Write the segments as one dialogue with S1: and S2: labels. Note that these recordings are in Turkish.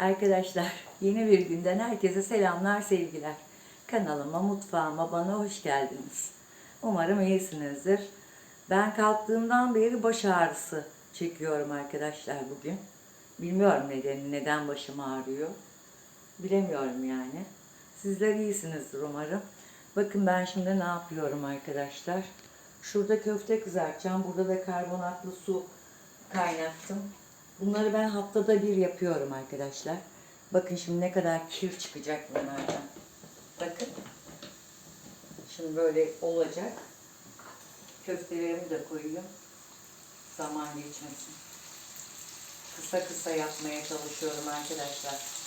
S1: Arkadaşlar yeni bir günden herkese selamlar sevgiler. Kanalıma mutfağıma bana hoş geldiniz. Umarım iyisinizdir. Ben kalktığımdan beri baş ağrısı çekiyorum arkadaşlar bugün. Bilmiyorum nedeni neden başım ağrıyor. Bilemiyorum yani. Sizler iyisinizdir umarım. Bakın ben şimdi ne yapıyorum arkadaşlar. Şurada köfte kızartacağım. Burada da karbonatlı su kaynattım. Bunları ben haftada bir yapıyorum arkadaşlar. Bakın şimdi ne kadar kir çıkacak bunlardan. Bakın. Şimdi böyle olacak. Köftelerimi de koyayım. Zaman geçmesin. Kısa kısa yapmaya çalışıyorum arkadaşlar.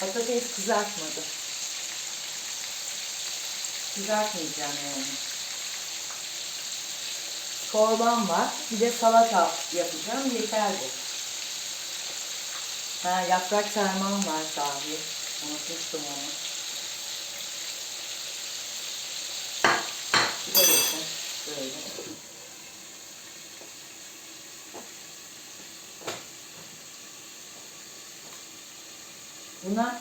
S1: Patates kızartmadım. Kızartmayacağım yani. Çorbam var. Bir de salata yapacağım. Yeter bu. Ha, yaprak sarmam var sahi. Unutmuştum onu. Bir de. Böyle. Buna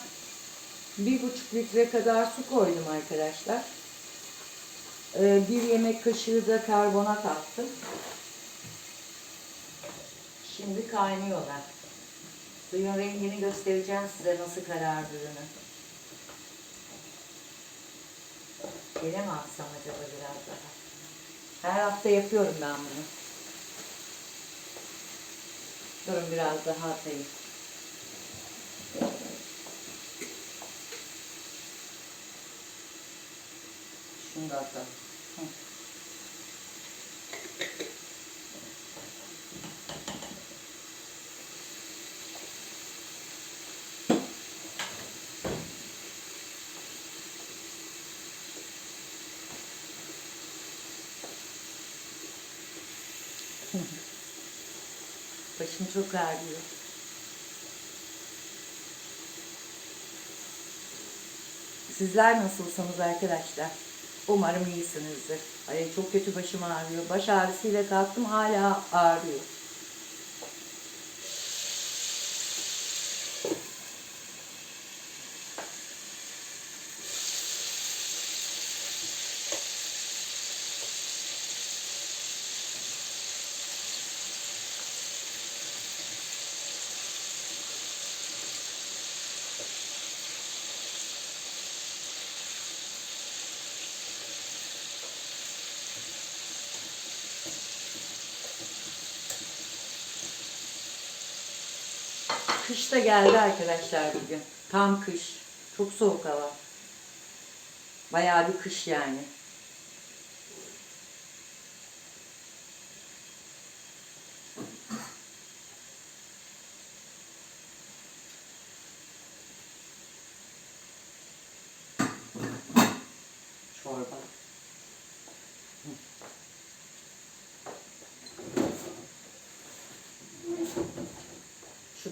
S1: bir buçuk litre kadar su koydum arkadaşlar. Ee, bir yemek kaşığı da karbonat attım. Şimdi kaynıyorlar. Suyun rengini göstereceğim size nasıl karardığını. Gene mi atsam acaba biraz daha? Her hafta yapıyorum ben bunu. Durun biraz daha atayım. Şunu da atalım. Başım çok ağrıyor. Sizler nasılsınız arkadaşlar? Umarım iyisinizdir. Ay çok kötü başım ağrıyor. Baş ağrısıyla kalktım hala ağrıyor. Kış da geldi arkadaşlar bugün. Tam kış. Çok soğuk hava. Bayağı bir kış yani.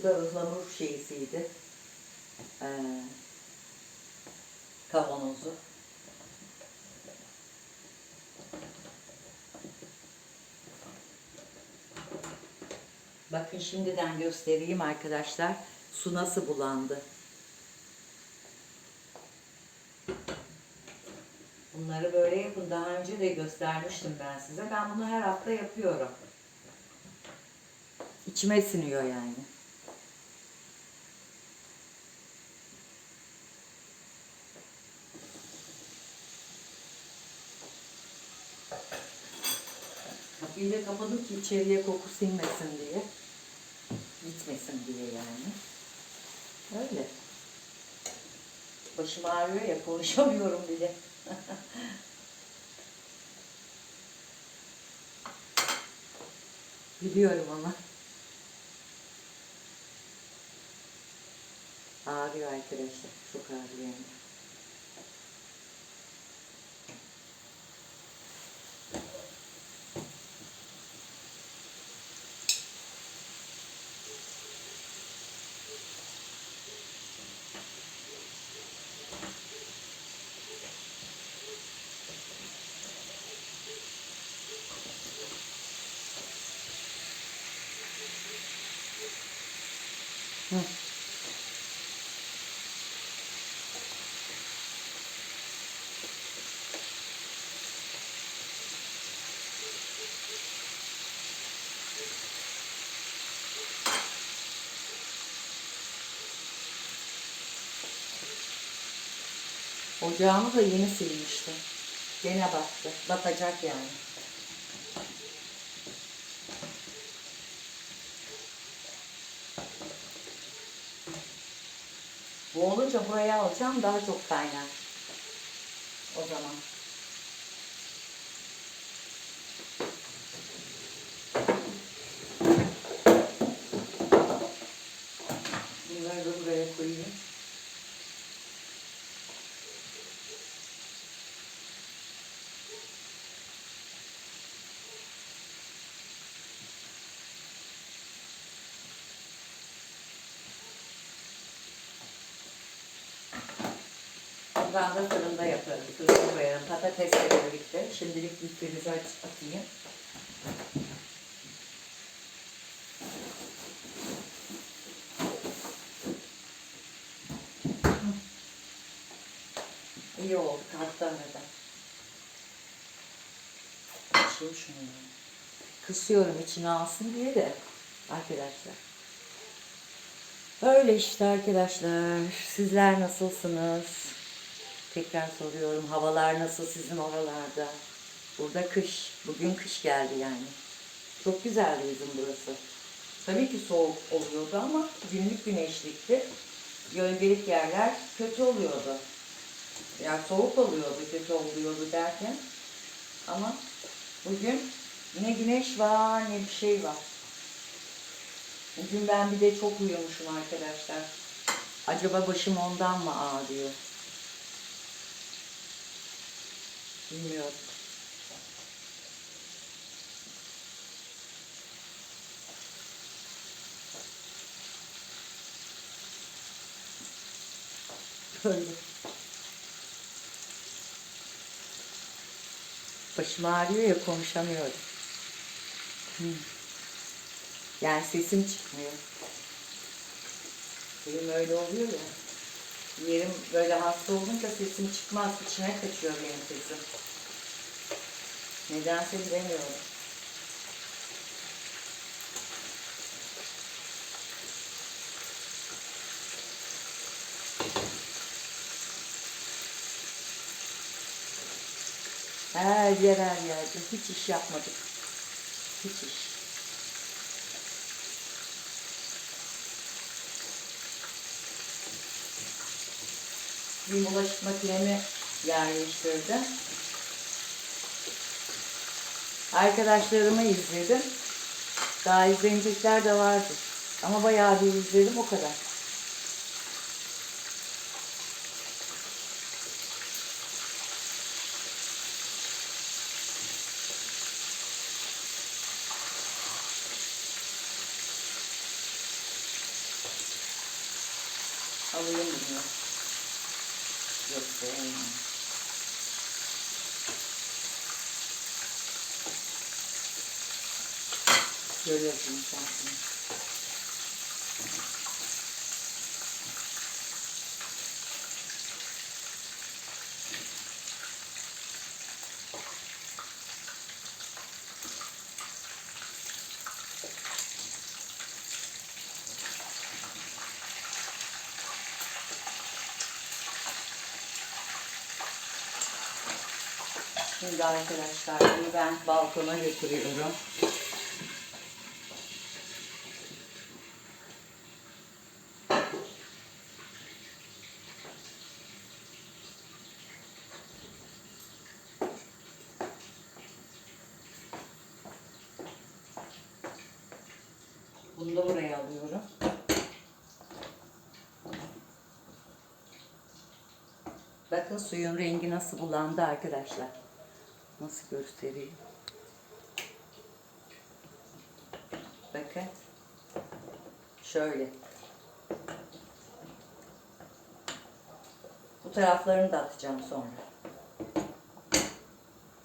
S1: Şu da ıhlamur şeysiydi. Ee, kavanozu. Bakın şimdiden göstereyim arkadaşlar. Su nasıl bulandı. Bunları böyle yapın. Daha önce de göstermiştim ben size. Ben bunu her hafta yapıyorum. İçime siniyor yani. Da kapadım ki içeriye koku sinmesin diye. Gitmesin diye yani. Öyle. Başım ağrıyor ya konuşamıyorum bile. Biliyorum ama. Ağrıyor arkadaşlar. Çok ağrıyor hem Hı. Ocağımı da yeni silmiştim. Gene battı. Batacak yani. Bu olunca buraya alacağım daha çok kaynar. O zaman. Bunları da buraya koyayım. Bundan da fırında yaparım. Fırında koyarım. Patatesle birlikte. Şimdilik aç- atayım. İyi oldu. Arada. Açayım şunu. Kısıyorum içine alsın diye de arkadaşlar. Öyle işte arkadaşlar. Sizler nasılsınız? Tekrar soruyorum. Havalar nasıl sizin oralarda? Burada kış. Bugün kış geldi yani. Çok güzeldi bizim burası. Tabii ki soğuk oluyordu ama günlük güneşlikti. Gölgelik yerler kötü oluyordu. Yani soğuk oluyordu, kötü oluyordu derken. Ama bugün ne güneş var ne bir şey var. Bugün ben bir de çok uyumuşum arkadaşlar. Acaba başım ondan mı ağrıyor? Bilmiyorum. Böyle. Başım ağrıyor ya konuşamıyorum. Hı. Yani sesim çıkmıyor. Benim öyle oluyor ya. Yerim böyle hasta olunca sesim çıkmaz. içine kaçıyor benim sesim. Nedense bilemiyorum. Her yer her yerde. Hiç iş yapmadık. Hiç iş. Bir bulaşık makinemi yerleştirdim. Arkadaşlarımı izledim. Daha izlenecekler de vardı. Ama bayağı bir izledim o kadar. Alayım bunu. bem. Eu. Şimdi arkadaşlar bunu ben balkona götürüyorum. Bunu da buraya alıyorum. Bakın suyun rengi nasıl bulandı arkadaşlar. Nasıl göstereyim? Bakın. Şöyle. Bu taraflarını da atacağım sonra.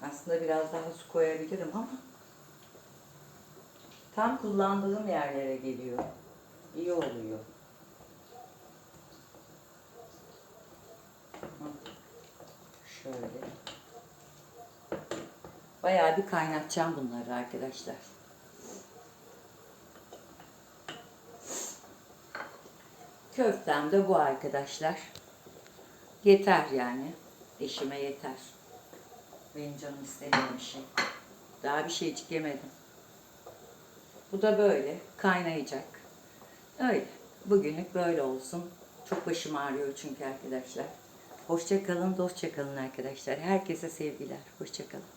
S1: Aslında biraz daha su koyabilirim ama tam kullandığım yerlere geliyor. İyi oluyor. Şöyle. Bayağı bir kaynatacağım bunları arkadaşlar. Köftem de bu arkadaşlar. Yeter yani. Eşime yeter. Benim canım istediğim bir şey. Daha bir şeycik yemedim. Bu da böyle kaynayacak. Öyle. Bugünlük böyle olsun. Çok başım ağrıyor çünkü arkadaşlar. Hoşça kalın, dostça kalın arkadaşlar. Herkese sevgiler. Hoşça kalın.